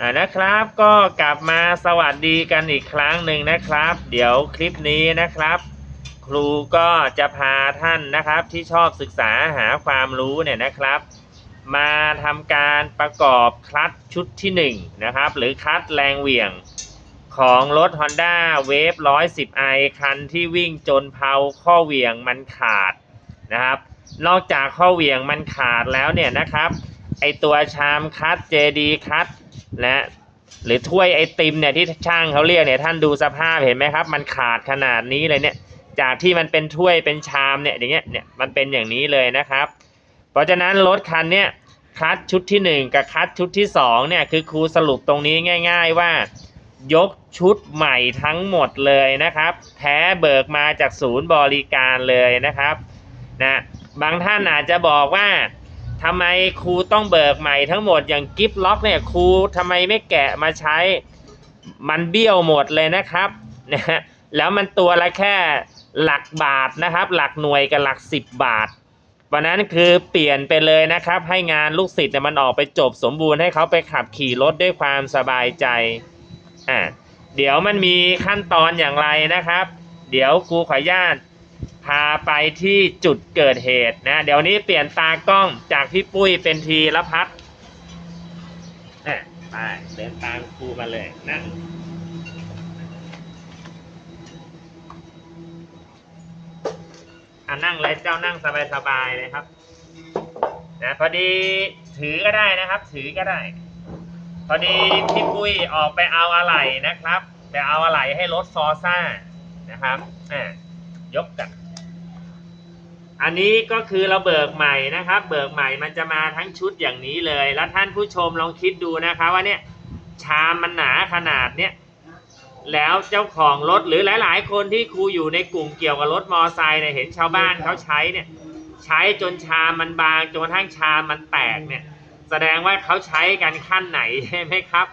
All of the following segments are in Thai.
อ่านะครับก็กลับมาสวัสดีกันอีกครั้งหนึ่งนะครับ เดี๋ยวคลิปนี้นะครับ ครูก็จะพาท่านนะครับที่ชอบศึกษาหาความรู้เนี่ยนะครับ มาทำการประกอบคลัตช์ชุดที่ 1นงนะครับ หรือคลัตช์แรงเหวี่ยงของรถ Honda Wave 110i คันที่วิ่งจนเพาข้อเหวี่ยงมันขาดนะครับ นอกจากข้อเหวี่ยงมันขาดแล้วเนี่ยนะครับไอตัวชามคัต JD คัต นะหรือถ้วยไอติมเนี่ยที่ช่างเขาเรียกเนี่ยท่านดูสภาพเห็นไหมครับ มันขาดขนาดนี้เลยเนี่ยจากที่มันเป็นถ้วยเป็นชามเนี่ยอย่างเงี้ยเนี่ยมันเป็นอย่างนี้เลยนะครับ เพราะฉะนั้นรถคันเนี้ยคัดชุดที่หนึ่งกับคัดชุดที่สองเนี่ยคือครูสรุปตรงนี้ง่าย ๆว่า ยกชุดใหม่ทั้งหมดเลยนะครับ แท้เบิกมาจากศูนย์บริการเลยนะครับนะบางท่านอาจจะบอกว่า ทำไมครูต้องเบิกใหม่ทั้งหมดอย่างกิฟต์ล็อกเนี่ยครูทำไมไม่แกะมาใช้ มันเบี้ยวหมดเลยนะครับนะฮะแล้วมันตัวละแค่หลักบาทนะครับ หลักหน่วยกับหลักสิบบาทวันนั้นคือเปลี่ยนไปเลยนะครับ ให้งานลูกศิษย์เนี่ยมันออกไปจบสมบูรณ์ให้เขาไปขับขี่รถด้วยความสบายใจอ่าเดี๋ยวมันมีขั้นตอนอย่างไรนะครับ เดี๋ยวครูขออนุญาต พาไปที่จุดเกิดเหตุนะ เดี๋ยวนี้เปลี่ยนตากล้องจากพี่ปุ้ยเป็นทีละพัดอ่ไปเดินตามครูมาเลยนั่งอะนั่งเลยเจ้านั่งสบายๆเลยครับนะพอดีถือก็ได้นะครับ ถือก็ได้ พอดีพี่ปุ้ยออกไปเอาอะไหล่นะครับ ไปเอาอะไหล่ให้รถฟอร์ซ่านะครับอ่า ยกกันอันนี้ก็คือเราเบิกใหม่นะครับ เบิกใหม่มันจะมาทั้งชุดอย่างนี้เลย แล้วท่านผู้ชมลองคิดดูนะครับว่าเนี่ยชามมันหนาขนาดเนี้ยแล้วเจ้าของรถหรือหลาย ๆ คนที่ครูอยู่ในกลุ่มเกี่ยวกับรถมอไซค์เนี่ยเห็นชาวบ้านเขาใช้เนี่ยใช้จนชามมันบางจนกระทั่งชามมันแตกเนี่ย แสดงว่าเขาใช้กันขั้นไหนใช่ไหมครับ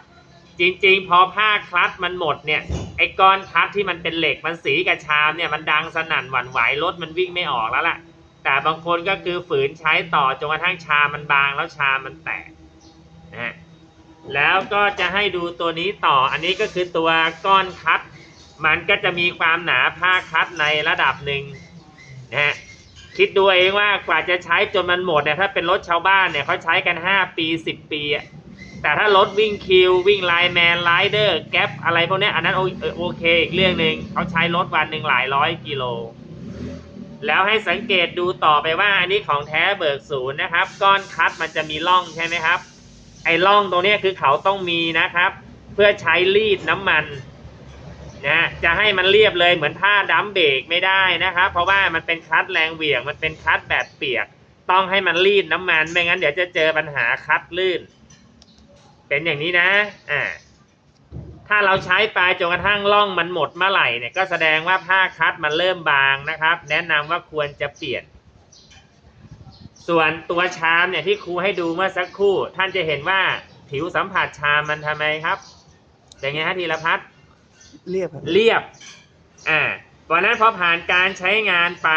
จริง ๆ พอผ้าคลัตมันหมดเนี่ยไอ้ก้อนคลัตที่มันเป็นเหล็กมันสีกับชามเนี่ยมันดังสนั่นหวั่นไหวรถมันวิ่งไม่ออกแล้วล่ะ แต่บางคนก็คือฝืนใช้ต่อจนกระทั่งชามมันบางแล้วชามมันแตกนะฮะแล้วก็จะให้ดูตัวนี้ต่ออันนี้ก็คือตัวก้อนคัดมันก็จะมีความหนาผ้าคัดในระดับหนึ่งนะฮะคิดดูเองว่ากว่าจะใช้จนมันหมดเนี่ยถ้าเป็นรถชาวบ้านเนี่ยเขาใช้กัน 5 ปี 10 ปีอะ แต่ถ้ารถวิ่งคิว วิ่งไลน์แมนไลเดอร์แก๊ปอะไรพวกนี้อันนั้นโอเคอีกเรื่องหนึ่งเขาใช้รถวันหนึ่งหลายร้อยกิโล แล้วให้สังเกตดูต่อไปว่าอันนี้ของแท้เบิกศูนย์นะครับ ก้อนคัดมันจะมีร่องใช่ไหมครับ ไอ้ร่องตรงนี้คือเขาต้องมีนะครับ เพื่อใช้รีดน้ำมันนะจะให้มันเรียบเลยเหมือนผ้าดัมเบรกไม่ได้นะครับ เพราะว่ามันเป็นคัดแรงเหวี่ยง มันเป็นคัดแบบเปียก ต้องให้มันรีดน้ำมันไม่งั้นเดี๋ยวจะเจอปัญหาคัดลื่น เป็นอย่างนี้นะอ่าถ้าเราใช้ไปจนกระทั่งร่องมันหมดเมื่อไหร่เนี่ยก็แสดงว่าผ้าคัดมันเริ่มบางนะครับ แนะนำว่าควรจะเปลี่ยน ส่วนตัวชามเนี่ยที่ครูให้ดูเมื่อสักครู่ ท่านจะเห็นว่าผิวสัมผัสชามมันทำไมครับเป็นไงฮะธีรพัฒน์เรียบครับเรียบอ่าวันนั้นพอผ่านการใช้งานไป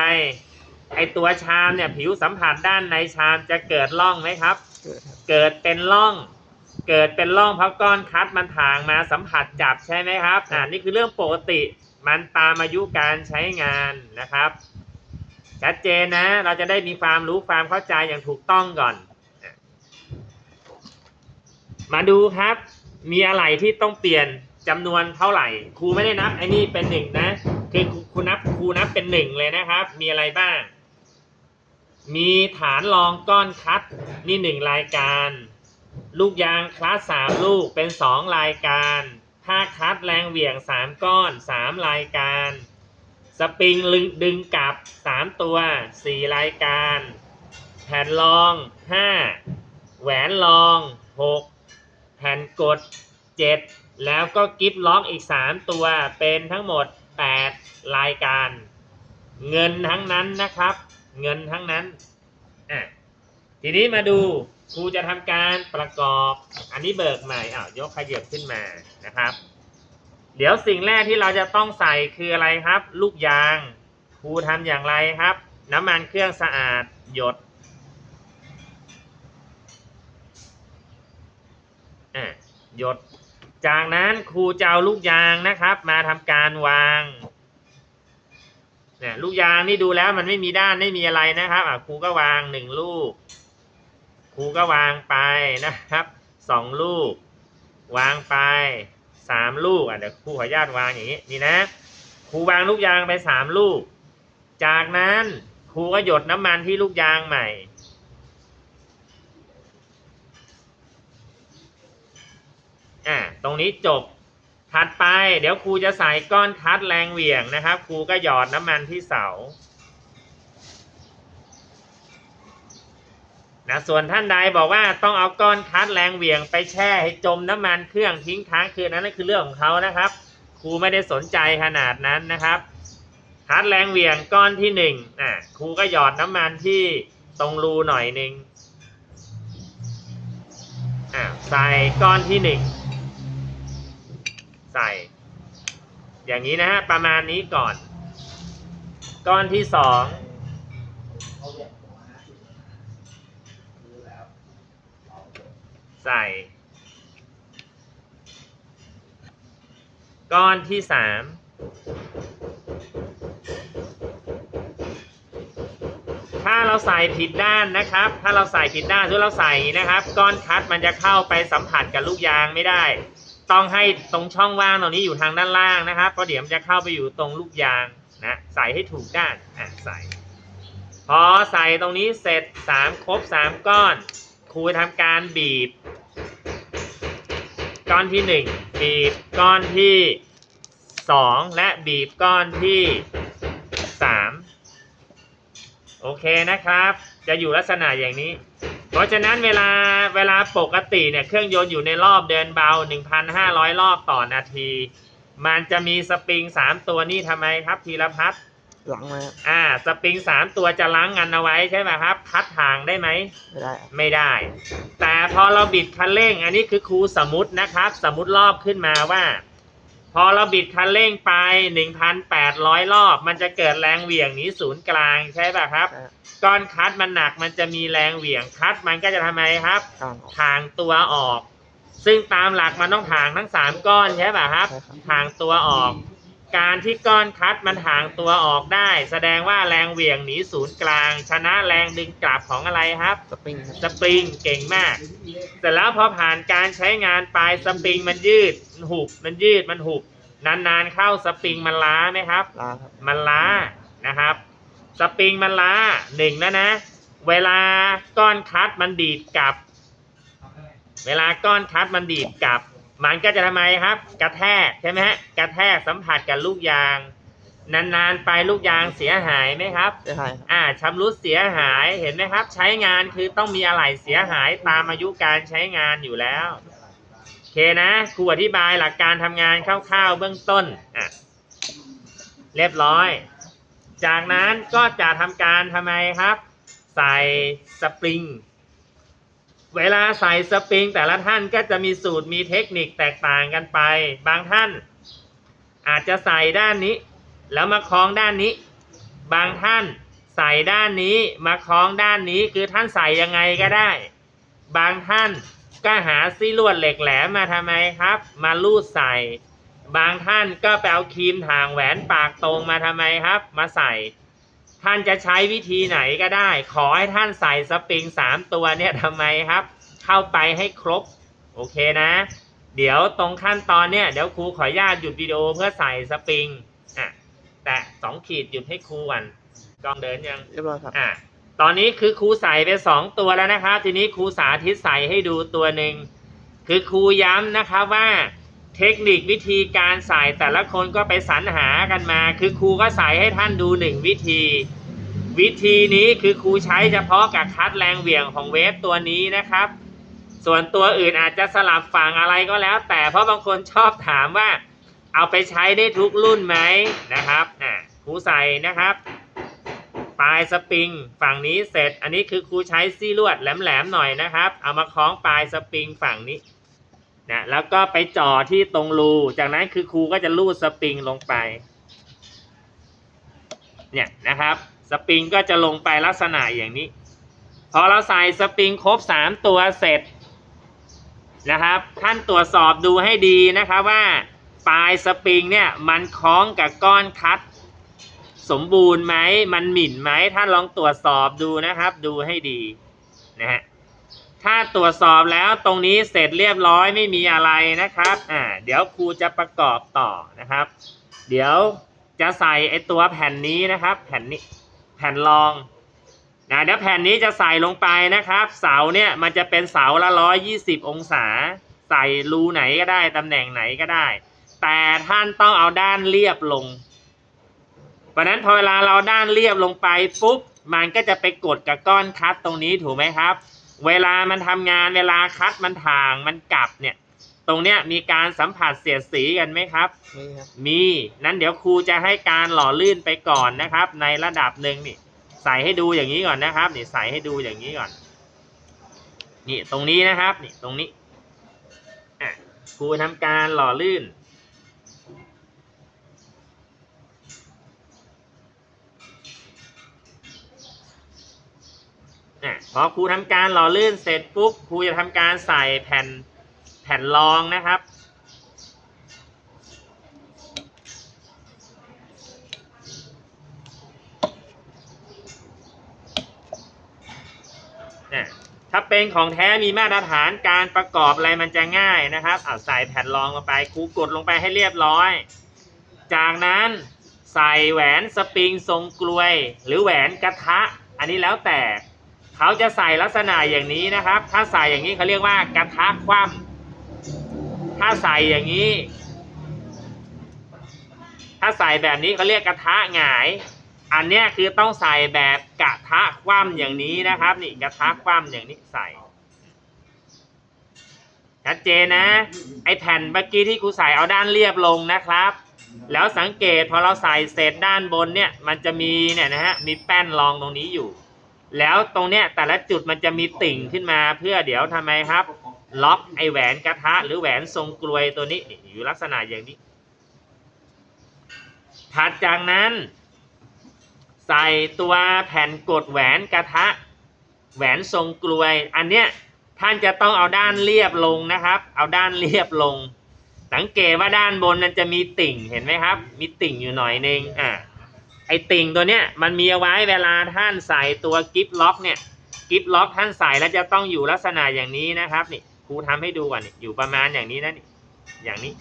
ไอตัวชามเนี่ยผิวสัมผัสด้านในชามจะเกิดร่องไหมครับ เกิดครับเกิดเป็นร่อง เกิดเป็นร่องเพราะก้อนคัดมันถางมาสัมผัสจับใช่ไหมครับอ่านี่คือเรื่องปกติมันตามอายุการใช้งานนะครับ ชัดเจนนะ เราจะได้มีความรู้ความเข้าใจอย่างถูกต้องก่อน มาดูครับ มีอะไรที่ต้องเปลี่ยนจำนวนเท่าไหร่ ครูไม่ได้นับไอ้นี่เป็นหนึ่งนะคือครูนับครูนับเป็นหนึ่งเลยนะครับ มีอะไรบ้าง มีฐานรองก้อนคัดนี่หนึ่งรายการ ลูกยางคลาสสามลูกเป็นสองรายการผ้าคัดแรงเหวี่ยงสามก้อนสามรายการ สปริงลึงดึงกลับสามตัวสี่รายการ แผ่นรองห้าแหวนรองหกแผ่นกดเจ็ดแล้วก็กิฟล็อกอีกสามตัวเป็นทั้งหมดแปดรายการ เงินทั้งนั้นนะครับ เงินทั้งนั้นอะทีนี้มาดู ครูจะทำการประกอบ อันนี้เบิกใหม่อ้าวยกขยับขึ้นมานะครับ เดี๋ยวสิ่งแรกที่เราจะต้องใส่คืออะไรครับ ลูกยาง ครูทำอย่างไรครับ น้ำมันเครื่องสะอาดหยดหยด จากนั้นครูจะเอาลูกยางนะครับ มาทำการวางเนี่ยลูกยางนี่ดูแล้วมันไม่มีด้านไม่มีอะไรนะครับอะครูก็วางหนึ่งลูก รูก็วางไปนะครับสองลูก วางไปสามลูกอะเดี๋ยวครูขออนุญาตวางอย่างนี้นี่นะครูวางลูกยางไปสามลูก จากนั้นครูก็หยดน้ำมันที่ลูกยางใหม่ อ่าตรงนี้จบถัดไป เดี๋ยวครูจะใส่ก้อนคัดแรงเหวี่ยงนะครับครูก็หยอดน้ำมันที่เสา นะส่วนท่านใดบอกว่าต้องเอาก้อนคัดแรงเหวี่ยงไปแช่ให้จมน้ำมันเครื่องทิ้งค้างคืนนั้นนั่นคือเรื่องของเขานะครับ ครูไม่ได้สนใจขนาดนั้นนะครับคัดแรงเหวี่ยงก้อนที่หนึ่งอะครูก็หยอดน้ำมันที่ตรงรูหน่อยหนึ่งอะใส่ก้อนที่หนึ่งใส่ อย่างนี้นะฮะประมาณนี้ก่อน ก้อนที่สอง ใส่ ก้อนที่สามถ้าเราใส่ผิดด้านนะครับ ถ้าเราใส่ผิดด้านถ้าเราใส่นะครับ ก้อนคัดมันจะเข้าไปสัมผัสกับลูกยางไม่ได้ ต้องให้ตรงช่องว่างตรงนี้อยู่ทางด้านล่างนะครับเพราะเดี๋ยวมันจะเข้าไปอยู่ตรงลูกยางนะใส่ให้ถูกด้านอะใส่ พอใส่ตรงนี้เสร็จสามครบสามก้อนครูทำการบีบ ก้อนที่หนึ่งบีบก้อนที่สองและบีบก้อนที่สามโอเคนะครับ จะอยู่ลักษณะอย่างนี้ เพราะฉะนั้นเวลาเวลาปกติเนี่ยเครื่องยนต์อยู่ในรอบเดินเบา 1,500 รอบต่อนาที มันจะมีสปริง 3 ตัวนี่ทำไมครับธีรพัฒน์ หลังมาครับอ่า สปริง3ตัวจะล้างกันเอาไว้ใช่ไหมครับคัดทางได้ไหม ไม่ได้ครับไม่ได้ แต่พอเราบิดคันเร่ง อันนี้คือครูสมมตินะครับ สมมติรอบขึ้นมาว่า พอเราบิดคันเร่งไป 1,800 รอบ มันจะเกิดแรงเหวี่ยงหนี้ศูนย์กลางใช่ป่ะครับใช่ครับก้อนคัดมันหนักมันจะมีแรงเหวี่ยงคัดมันก็จะทำไมครับ กลางออกทางตัวออก ซึ่งตามหลักมันต้องถางทั้งสามก้อนใช่ป่ะครับ ใช่ครับทางตัวออก การที่ก้อนคัดมันถางตัวออกได้ แสดงว่าแรงเหวี่ยงหนีศูนย์กลาง ชนะแรงดึงกลับของอะไรครับ สปริงครับสปริงเก่งมาก เสร็จแล้วพอผ่านการใช้งานไปสปริงมันยืดมันหุบมันยืดมันหุบนานๆเข้าสปริงมันล้าไหมครับลาครับ มันล้านะครับ สปริงมันล้าหนึ่งแล้วนะ เวลาก้อนคัดมันดีดกลับ เวลาก้อนคัดมันดีดกลับ มันก็จะทำไมครับ กระแทกใช่ไหมฮะกระแทกสัมผัสกับลูกยาง นานๆไปลูกยางเสียหายไหมครับได้ใช่ครับอ่าชำรุดเสียหายเห็นไหมครับ ใช้งานคือต้องมีอะไหล่เสียหายตามอายุการใช้งานอยู่แล้วโอเคนะครูอธิบายหลักการทำงานคร่าวๆเบื้องต้นอะเรียบร้อย จากนั้นก็จะทำการทำไมครับ ใส่สปริง เวลาใส่สปริงแต่ละท่านก็จะมีสูตรมีเทคนิคแตกต่างกันไป บางท่าน อาจจะใส่ด้านนี้ แล้วมาคล้องด้านนี้ บางท่านใส่ด้านนี้มาคล้องด้านนี้คือท่านใส่ยังไงก็ได้ บางท่านก็หาซี่ลวดเหล็กแหลมมาทำไมครับ มาลูดใส่ บางท่านก็ไปเอาครีมถางแหวนปากตรงมาทำไมครับ มาใส่ ท่านจะใช้วิธีไหนก็ได้ ขอให้ท่านใส่สปริงสามตัวเนี่ยทำไมครับ เข้าไปให้ครบ โอเคนะ เดี๋ยวตรงขั้นตอนเนี่ยเดี๋ยวครูขออนุญาตหยุดวิดีโอเพื่อใส่สปริงอะแต่สองขีดหยุดให้ครูก่อนกล้องเดินยังเรียบร้อยครับอะตอนนี้คือครูใส่ไปสองตัวแล้วนะครับ ทีนี้ครูสาธิตใส่ให้ดูตัวหนึ่งคือครูย้ำนะครับว่า เทคนิควิธีการใส่แต่ละคนก็ไปสรรหากันมา คือครูก็ใส่ให้ท่านดูหนึ่งวิธี วิธีนี้คือครูใช้เฉพาะกับคัดแรงเหวี่ยงของเวฟตัวนี้นะครับ ส่วนตัวอื่นอาจจะสลับฝั่งอะไรก็แล้ว แต่เพราะบางคนชอบถามว่า เอาไปใช้ได้ทุกรุ่นไหมนะครับอะครูใส่นะครับปลายสปริงฝั่งนี้เสร็จ อันนี้คือครูใช้ซี่ลวดแหลมๆหน่อยนะครับ เอามาคล้องปลายสปริงฝั่งนี้ นะแล้วก็ไปจ่อที่ตรงรู จากนั้นคือครูก็จะลูดสปริงลงไป เนี่ยนะครับ สปริงก็จะลงไปลักษณะอย่างนี้ พอเราใส่สปริงครบสามตัวเสร็จนะครับท่านตรวจสอบดูให้ดีนะครับว่าปลายสปริงเนี่ยมันคล้องกับก้อนคัดสมบูรณ์ไหม มันหมิ่นไหม ท่านลองตรวจสอบดูนะครับ ดูให้ดีนะฮะ ถ้าตรวจสอบแล้วตรงนี้เสร็จเรียบร้อยไม่มีอะไรนะครับ อ่า เดี๋ยวครูจะประกอบต่อนะครับ เดี๋ยวจะใส่ไอตัวแผ่นนี้นะครับ แผ่นนี้แผ่นรองนะเดี๋ยวแผ่นนี้จะใส่ลงไปนะครับ เสาเนี่ยมันจะเป็นเสาละร้อยยี่สิบองศา ใส่รูไหนก็ได้ตำแหน่งไหนก็ได้ แต่ท่านต้องเอาด้านเรียบลง เพราะฉะนั้นพอเวลาเราด้านเรียบลงไปปุ๊บมันก็จะไปกดกับก้อนคัดตรงนี้ถูกไหมครับ เวลามันทำงานเวลาคัดมันทางมันกลับเนี่ย ตรงเนี้ยมีการสัมผัสเสียดสีกันไหมครับนี่ครับ มีนั้นเดี๋ยวครูจะให้การหล่อลื่นไปก่อนนะครับ ในระดับหนึ่งนี่ ใส่ให้ดูอย่างนี้ก่อนนะครับนี่ใส่ให้ดูอย่างนี้ก่อน นี่ตรงนี้นะครับ นี่ตรงนี้อะครูทำการหล่อลื่น อะพอครูทำการหล่อลื่นเสร็จปุ๊บครูจะทำการใส่แผ่นแผ่นรองนะครับเนี่ยถ้าเป็นของแท้มีมาตรฐานการประกอบอะไรมันจะง่ายนะครับเอาใส่แผ่นรองลงไปครูกดลงไปให้เรียบร้อย จากนั้นใส่แหวนสปริงทรงกลวย หรือแหวนกระทะ อันนี้แล้วแต่ เขาจะใส่ลักษณะอย่างนี้นะครับ ถ้าใส่อย่างนี้เขาเรียกว่ากระทะคว่ำถ้าใส่อย่างนี้ ถ้าใส่แบบนี้เขาเรียกกระทะหงาย อันเนี้ยคือต้องใส่แบบกระทะคว่ำอย่างนี้นะครับ นี่กระทะคว่ำอย่างนี้ใส่ชัดเจนนะ ไอแผ่นเมื่อกี้ที่ครูใส่เอาด้านเรียบลงนะครับ แล้วสังเกตพอเราใส่เสร็จด้านบนเนี่ย มันจะมีเนี่ยนะฮะมีแป้นรองตรงนี้อยู่ แล้วตรงเนี้ยแต่ละจุดมันจะมีติ่งขึ้นมาเพื่อเดี๋ยวทำไมครับ ล็อกไอแหวนกระทะ หรือแหวนทรงกลวยตัวนี้อยู่ลักษณะอย่างนี้ ถัดจากนั้น ใส่ตัวแผ่นกดแหวนกระทะ แหวนทรงกลวย อันเนี้ยท่านจะต้องเอาด้านเรียบลงนะครับ เอาด้านเรียบลง สังเกตว่าด้านบนมันจะมีติ่งเห็นไหมครับ มีติ่งอยู่หน่อยนึงอ่า ไอติ่งตัวเนี้ยมันมีเอาไว้เวลาท่านใส่ตัวกิฟล็อกเนี่ยกิฟล็อกท่านใส่แล้วจะต้องอยู่ลักษณะอย่างนี้นะครับนี่ครูทำให้ดูก่อนนี่อยู่ประมาณอย่างนี้นะนี่อย่างนี้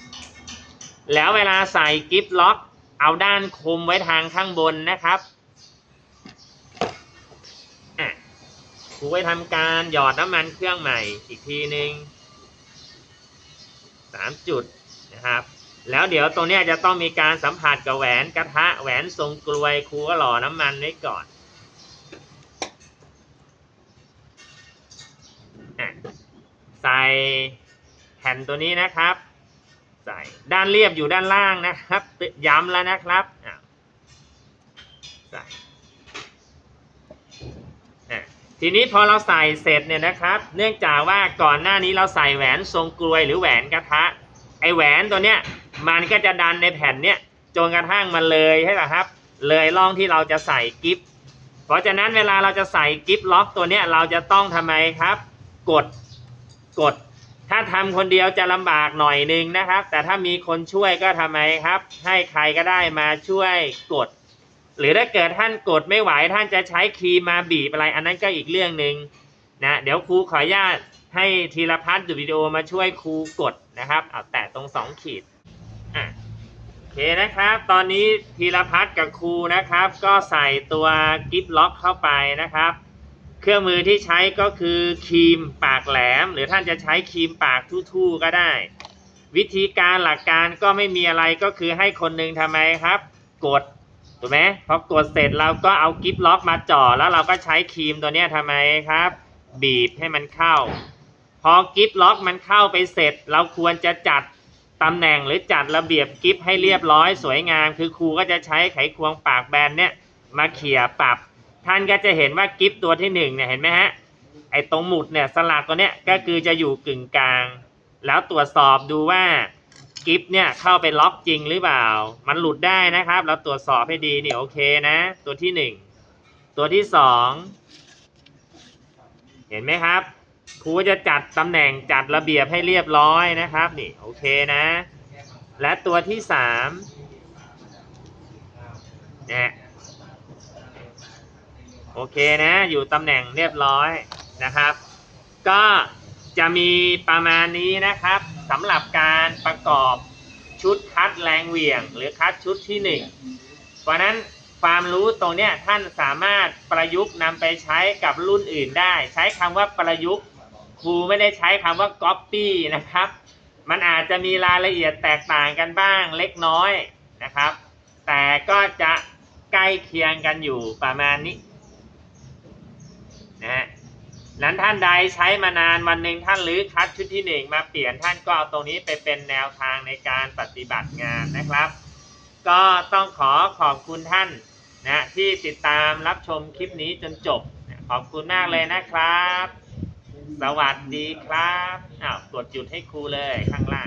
แล้วเวลาใส่กิฟล็อกเอาด้านคมไว้ทางข้างบนนะครับครูไว้ทำการหยอดน้ำมันเครื่องใหม่อีกทีหนึ่งสามจุดนะครับ แล้วเดี๋ยวตรงนี้จะต้องมีการสัมผัสกับแหวนกระทะแหวนทรงกลวยครูก็หล่อน้ำมันไว้ก่อนอใส่แผ่นตัวนี้นะครับ ใส่ด้านเรียบอยู่ด้านล่างนะครับ ย้ำแล้วนะครับใส่ทีนี้พอเราใส่เสร็จเนี่ยนะครับ เนื่องจากว่าก่อนหน้านี้เราใส่แหวนทรงกลวยหรือแหวนกระทะ ไอแหวนตัวเนี้ยมันก็จะดันในแผ่นเนี้ยจนกระทั่งมันเลยใช่ไหมครับ เลยร่องที่เราจะใส่กิฟเพราะฉะนั้นเวลาเราจะใส่กิฟล็อกตัวเนี้ยเราจะต้องทำไมครับ กดกด ถ้าทำคนเดียวจะลำบากหน่อยนึงนะครับ แต่ถ้ามีคนช่วยก็ทำไมครับ ให้ใครก็ได้มาช่วยกด หรือถ้าเกิดท่านกดไม่ไหวท่านจะใช้ครีมมาบีบอะไร อันนั้นก็อีกเรื่องหนึ่งนะเดี๋ยวครูขออนุญาตให้ธีรพัฒน์ดูวิดีโอมาช่วยครูกด นะครับเอาแตะตรงสองขีดอะโอเคนะครับ ตอนนี้ธีรพัฒน์กับครูนะครับ ก็ใส่ตัวกิฟล็อกเข้าไปนะครับ เครื่องมือที่ใช้ก็คือครีมปากแหลม หรือท่านจะใช้ครีมปากทู่ๆก็ได้ วิธีการหลักการก็ไม่มีอะไรก็คือให้คนหนึ่งทำไมครับ กดถูกไหมพอกดเสร็จเราก็เอากิฟล็อกมาจ่อแล้วเราก็ใช้ครีมตัวนี้ทำไมครับ บีบให้มันเข้า อกิฟล็อกมันเข้าไปเสร็จ เราควรจะจัดตำแหน่งหรือจัดระเบียบกิฟให้เรียบร้อยสวยงาม คือครูก็จะใช้ไขควงปากแบนเนี่ยมาเขี่ยปรับ ท่านก็จะเห็นว่ากิฟตัวที่หนึ่งเนี่ยเห็นไหมฮะไอ้ตรงหมุดเนี่ยสลักตัวเนี้ยก็คือจะอยู่กึ่งกลาง แล้วตรวจสอบดูว่ากิฟเนี่ยเข้าไปล็อกจริงหรือเปล่า มันหลุดได้นะครับ เราตรวจสอบให้ดีนี่โอเคนะ ตัวที่หนึ่งตัวที่สองเห็นไหมครับ ครูจะจัดตำแหน่งจัดระเบียบให้เรียบร้อยนะครับนี่โอเคนะ และตัวที่สามเนี่ยโอเคนะอยู่ตำแหน่งเรียบร้อยนะครับ ก็จะมีประมาณนี้นะครับสำหรับการประกอบชุดคัดแรงเหวี่ยง หรือคัดชุดที่หนึ่งเพราะนั้นความรู้ตรงนี้ท่านสามารถประยุกต์นำไปใช้กับรุ่นอื่นได้ ใช้คำว่าประยุกต์ ครูไม่ได้ใช้คำว่า copy นะครับ มันอาจจะมีรายละเอียดแตกต่างกันบ้างเล็กน้อยนะครับ แต่ก็จะใกล้เคียงกันอยู่ประมาณนี้นะฮะนั้นท่านใดใช้มานานวันหนึ่งท่านรื้อคัดชุดที่หนึ่งมาเปลี่ยนท่านก็เอาตรงนี้ไปเป็นแนวทางในการปฏิบัติงานนะครับ ก็ต้องขอขอบคุณท่านนะที่ติดตามรับชมคลิปนี้จนจบ ขอบคุณมากเลยนะครับ สวัสดีครับอ้าวกดหยุดให้ครูเลยข้างล่าง